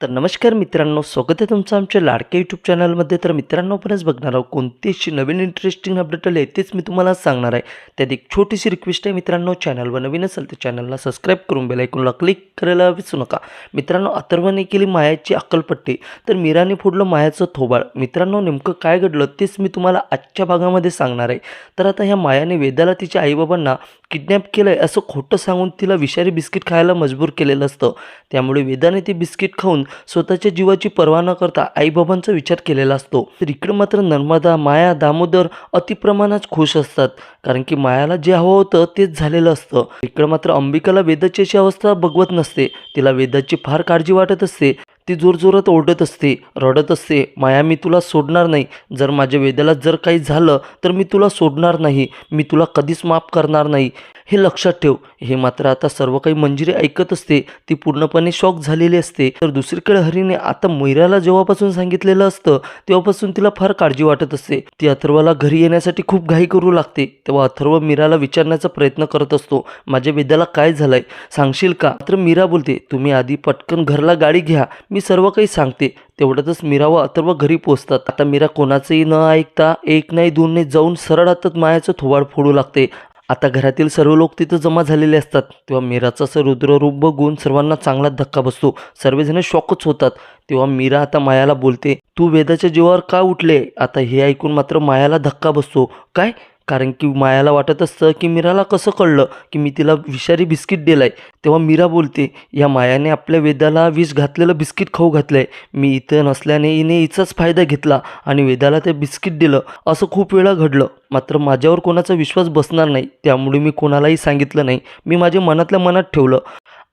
तर नमस्कार मित्रांनो स्वागत आहे तुमचं आमच्या लाडक्या यूट्यूब चॅनलमध्ये तर मित्रांनो आपणच बघणार आहोत कोणतीशी नवीन इंटरेस्टिंग अपडेट आले तेच मी तुम्हाला सांगणार आहे. त्यात एक छोटीशी रिक्वेस्ट आहे मित्रांनो चॅनलवर नवीन असेल तर चॅनलला सबस्क्राईब करून बेल ऐकूनला क्लिक करायला विसरू नका. मित्रांनो अथर्वने केली मायाची अक्कलपट्टी. तर मीराने फोडलं मायाचं थोबाळ मित्रांनो नेमकं काय घडलं तेच मी तुम्हाला आजच्या भागामध्ये सांगणार आहे. तर आता ह्या मायाने वेदाला तिच्या आईबाबांना किडनॅप केलं आहे असं खोटं सांगून तिला विषारी बिस्किट खायला मजबूर केलेलं असतं. त्यामुळे वेदाने ते बिस्किट खाऊन स्वतःच्या जीवाची पर्वा न करता आईबाबांचा विचार केलेला असतो. तर इकडं मात्र नर्मदा माया दामोदर अतिप्रमाणात खुश असतात. कारण की मायाला जे हवं होतं तेच झालेलं असतं. इकडं मात्र अंबिकाला वेदाची अशी अवस्था बघवत नसते. तिला वेदाची फार काळजी वाटत असते. ती जोरजोरात ओरडत असते रडत असते माया मी तुला सोडणार नाही. जर माझ्या वेदाला जर काही झालं तर मी तुला सोडणार नाही. मी तुला कधीच माफ करणार नाही. हे लक्षात ठेव. हे मात्र आता सर्व काही मंजिरी ऐकत असते. ती पूर्णपणे शॉक झालेली असते. तर दुसरीकडे हरीने आता मैराला जेव्हापासून सांगितलेलं असतं तेव्हापासून तिला फार काळजी वाटत असते. ती अथर्वाला घरी येण्यासाठी खूप घाई करू लागते. तेव्हा अथर्व मीराला विचारण्याचा प्रयत्न करत असतो माझ्या वेदाला काय झालंय? सांगशील का? मात्र मीरा बोलते तुम्ही आधी पटकन घरला गाडी घ्या. मी सर्व काही सांगते. तेवढ्यातच मीरा व अथर्व घरी पोचतात आता मीरा कोणाचंही न ऐकता एक नाही दोन नाही जाऊन सरळ हातात मायाचं थोबाड फोडू लागते. आता घरातील सर्व लोक तिथं जमा झालेले असतात. तेव्हा मीराचं असं रुद्ररूप बघून सर्वांना चांगलाच धक्का बसतो. सर्वजण शॉकच होतात. तेव्हा मीरा आता मायाला बोलते तू वेदाच्या जीवावर का उठले? आता हे ऐकून मात्र मायाला धक्का बसतो. काय? कारण की मायाला वाटत असतं की मीराला कसं कळलं की मी तिला विषारी बिस्किट दिलं आहे तेव्हा मीरा बोलते या मायाने आपल्या वेदाला विष घातलेलं बिस्किट खाऊ घातलं आहे मी इथं नसल्याने हिने हिचाच फायदा घेतला आणि वेदाला ते बिस्किट दिलं. असं खूप वेळा घडलं. मात्र माझ्यावर कोणाचा विश्वास बसणार नाही. त्यामुळे मी कोणालाही सांगितलं नाही. मी माझ्या मनातल्या मनात ठेवलं.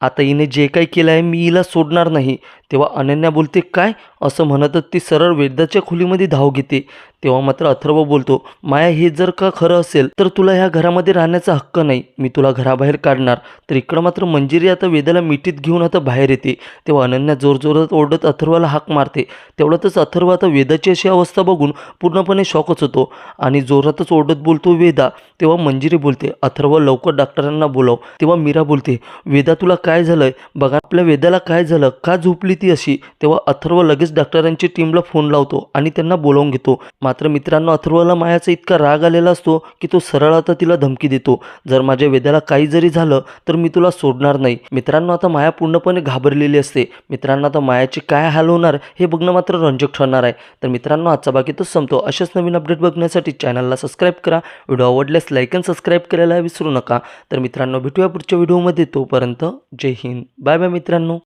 आता हिने जे काही केलं आहे मी हिला सोडणार नाही. तेव्हा अनन्या बोलते काय? असं म्हणतच ती सरळ वेदाच्या खोलीमध्ये धाव घेते. तेव्हा मात्र अथर्व बोलतो माया हे जर का खरं असेल तर तुला ह्या घरामध्ये राहण्याचा हक्क नाही. मी तुला घराबाहेर काढणार. तर इकडं मात्र मंजिरी आता वेदाला मिठीत घेऊन आता बाहेर येते. तेव्हा अनन्या जोरजोरात ओरडत अथर्वाला हाक मारते. तेवढ्यातच अथर्व आता वेदाची अशी अवस्था बघून पूर्णपणे शॉकच होतो आणि जोरातच ओरडत बोलतो वेदा तेव्हा मंजिरी बोलते अथर्व लवकर डॉक्टरांना बोलाव. तेव्हा मीरा बोलते वेदा तुला काय झालंय? बघा आपल्या वेदाला काय झालं? का झोपली ती अशी? तेव्हा अथर्व लगेच डॉक्टरांची टीमला फोन लावतो आणि त्यांना बोलावून घेतो. मात्र मित्रांनो अथर्वला मायाचा इतका राग आलेला असतो की तो सरळ आता तिला धमकी देतो. जर माझ्या वेदाला काही जरी झालं तर मी तुला सोडणार नाही. मित्रांनो आता माया पूर्णपणे घाबरलेली असते. मित्रांनो आता मायाची काय हाल होणार हे बघणं मात्र रंजक ठरणार आहे. तर मित्रांनो आजचा बाकीतच संपतो. अशाच नवीन अपडेट बघण्यासाठी चॅनलला सबस्क्राईब करा. व्हिडिओ आवडल्यास लाईक अँड सबस्क्राईब करायला विसरू नका. तर मित्रांनो भेटूया पुढच्या व्हिडिओमध्ये तोपर्यंत जय हिंद. बाय बाय मित्रांनो.